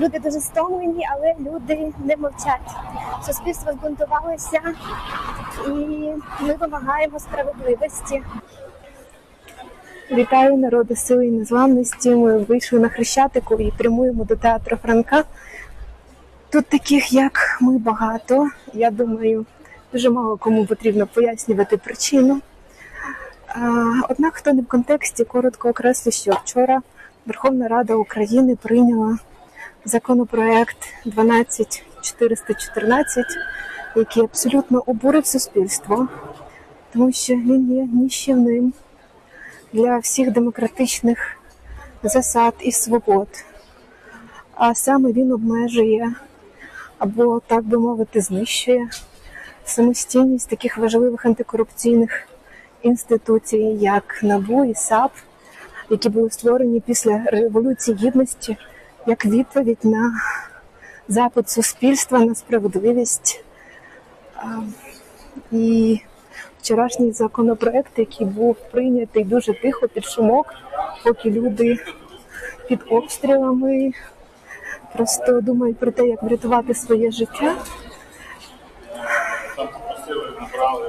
Люди дуже стомлені, але люди не мовчать. Суспільство збунтувалося, і ми вимагаємо справедливості. Вітаю народи сили і незламності. Ми вийшли на хрещатику і прямуємо до театру Франка. Тут таких, як ми, багато. Я думаю, дуже мало кому потрібно пояснювати причину. Однак, хто не в контексті, коротко окреслю, що вчора Верховна Рада України прийняла законопроект 12414, який абсолютно обурив суспільство, тому що він є ніщівним для всіх демократичних засад і свобод. А саме він обмежує або, так би мовити, знищує самостійність таких важливих антикорупційних інституцій, як НАБУ і САП, які були створені після Революції Гідності як відповідь на запит суспільства на справедливість. І вчорашній законопроект, який був прийнятий дуже тихо під шумок, поки люди під обстрілами просто думають про те, як врятувати своє життя.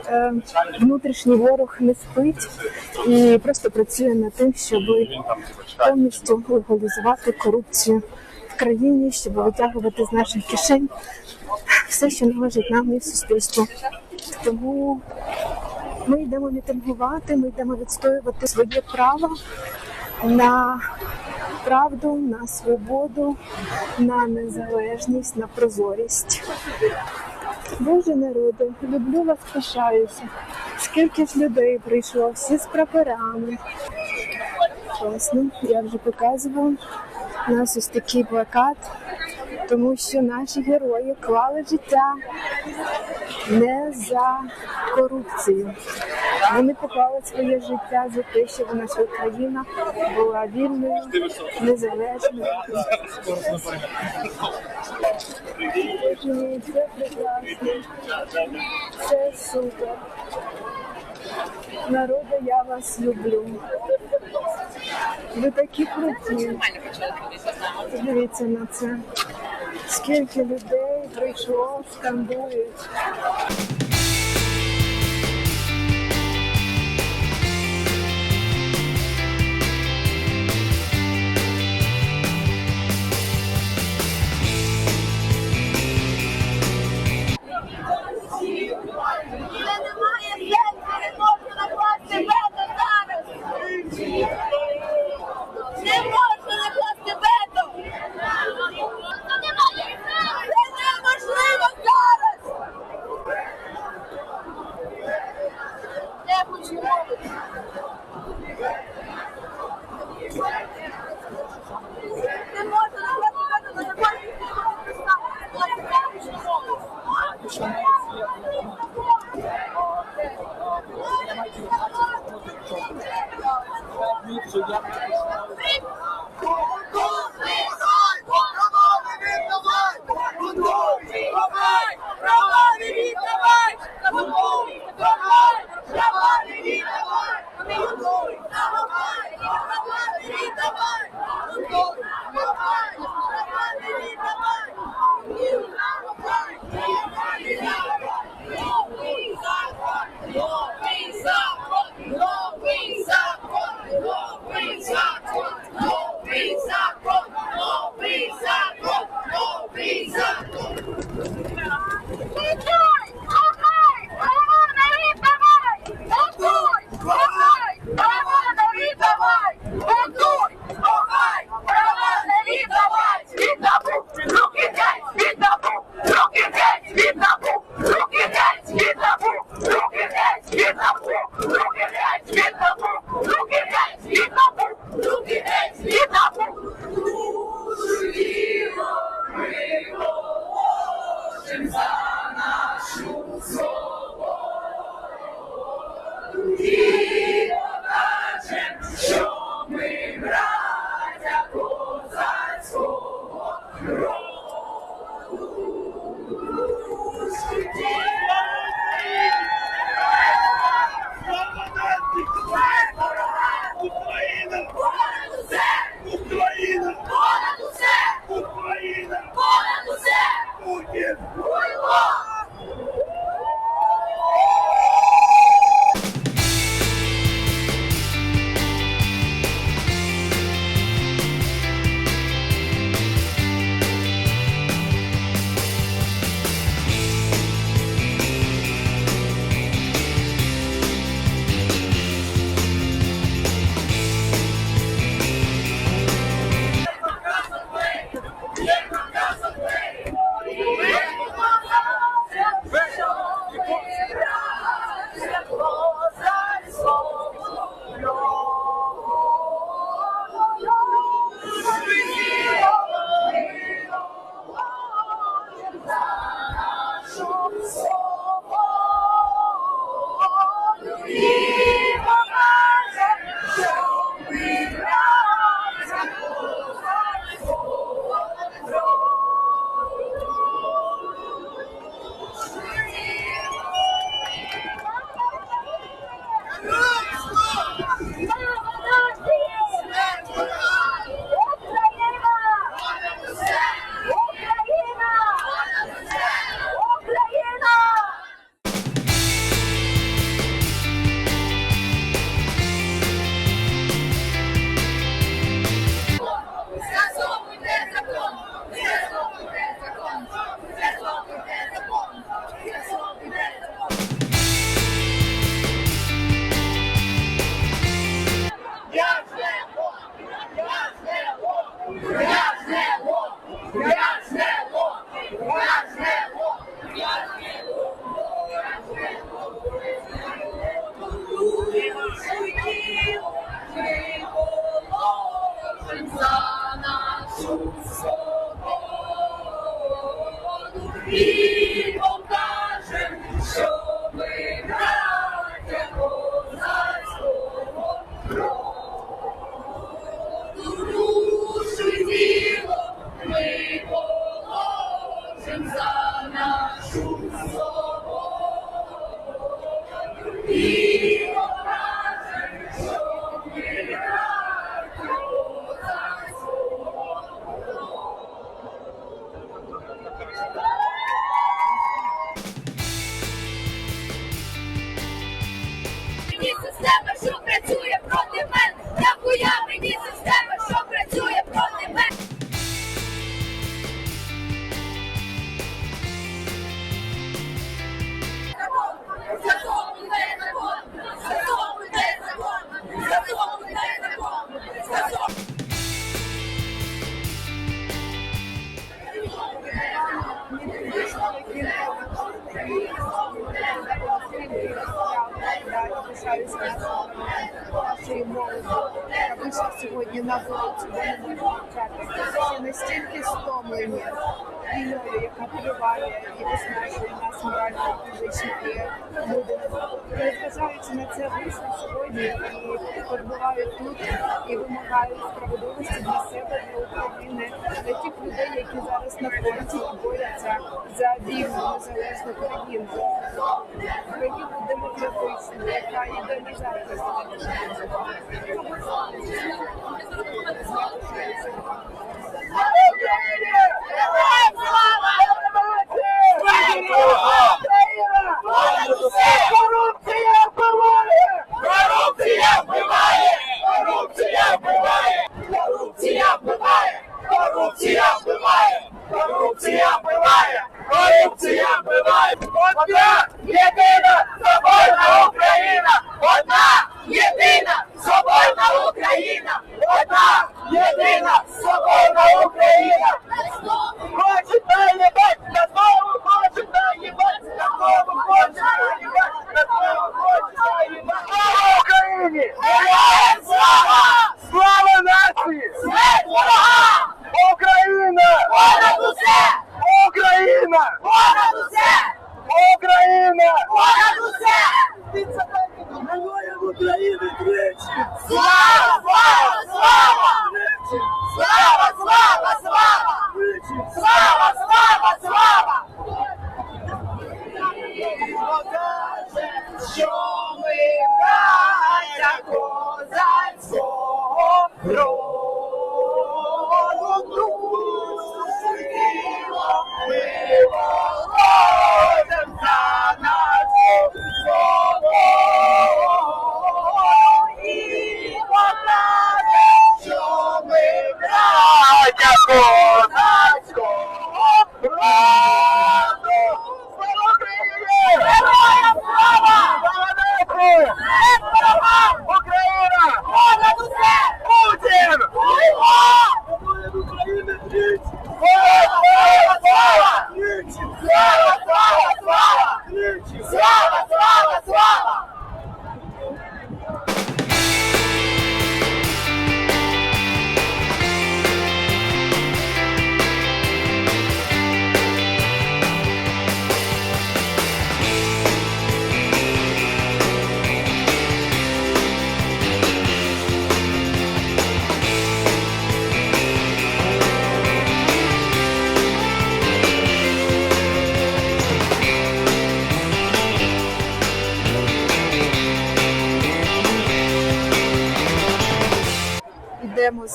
Е, Внутрішній ворог не спить і просто працює над тим, щоб повністю легалізувати корупцію в країні, щоб витягувати з наших кишень все, що належить нам і суспільству. Тому ми йдемо мітингувати, ми йдемо відстоювати своє право на правду, на свободу, на незалежність, на прозорість. Боже народу, люблю вас, пишаюся. Скільки ж людей прийшло, всі з прапорами. Класно, я вже показувала. У нас ось такий плакат, тому що наші герої клали життя не за корупцію. Вони поклали своє життя за те, щоб наша країна була вільною, незалежною. Ні, Це прекрасно. Це супер. Народи, я вас люблю. Ви такі круті. Подивіться на це. Скільки людей прийшло, скандують. Сьогодні на вулицю, де не настільки стомлені війною, яка триває і виснажує нас морально і фізично і люди. Незважаючи на це, вийшли сьогодні і перебувають тут і вимагають справедливості для себе, для України, для тих людей, які зараз на фронті і борються за вільну незалежну країну. Країну демократичну, яка йде на Корупція 우!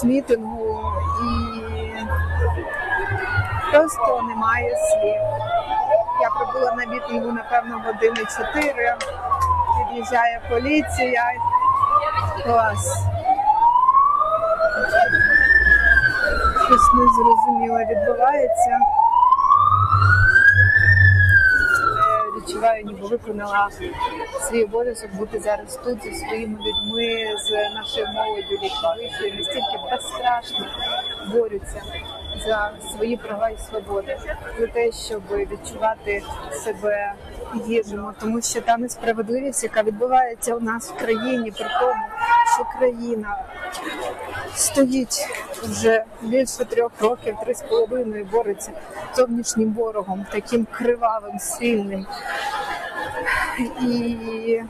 Мітингу і просто немає слів. Я пробула на мітингу, напевно, години чотири. Під'їжджає поліція. Клас. Щось незрозуміле відбувається. Але відчуваю, ніби виконала свій обов'язок бути зараз тут зі своїми людьми, з нашою молоддю, які вийшли настільки безстрашно борються за свої права і свободи, за те, щоб відчувати себе гідними, тому що та несправедливість, яка відбувається у нас в країні, при тому, що країна стоїть вже більше трьох років, три з половиною бореться з зовнішнім ворогом, таким кривавим, сильним. І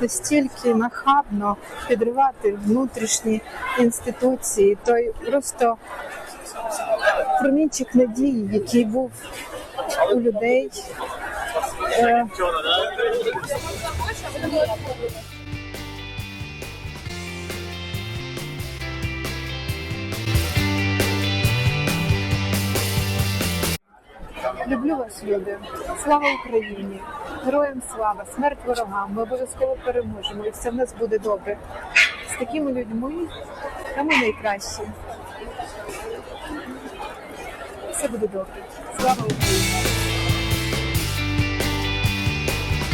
настільки нахабно підривати внутрішні інституції, той просто промінчик надії, який був у людей, Е, Люблю вас, люди. Слава Україні! Героям слава, смерть ворогам. Ми обов'язково переможемо, і все в нас буде добре. З такими людьми та ми найкращі. Все буде добре. Слава Україні!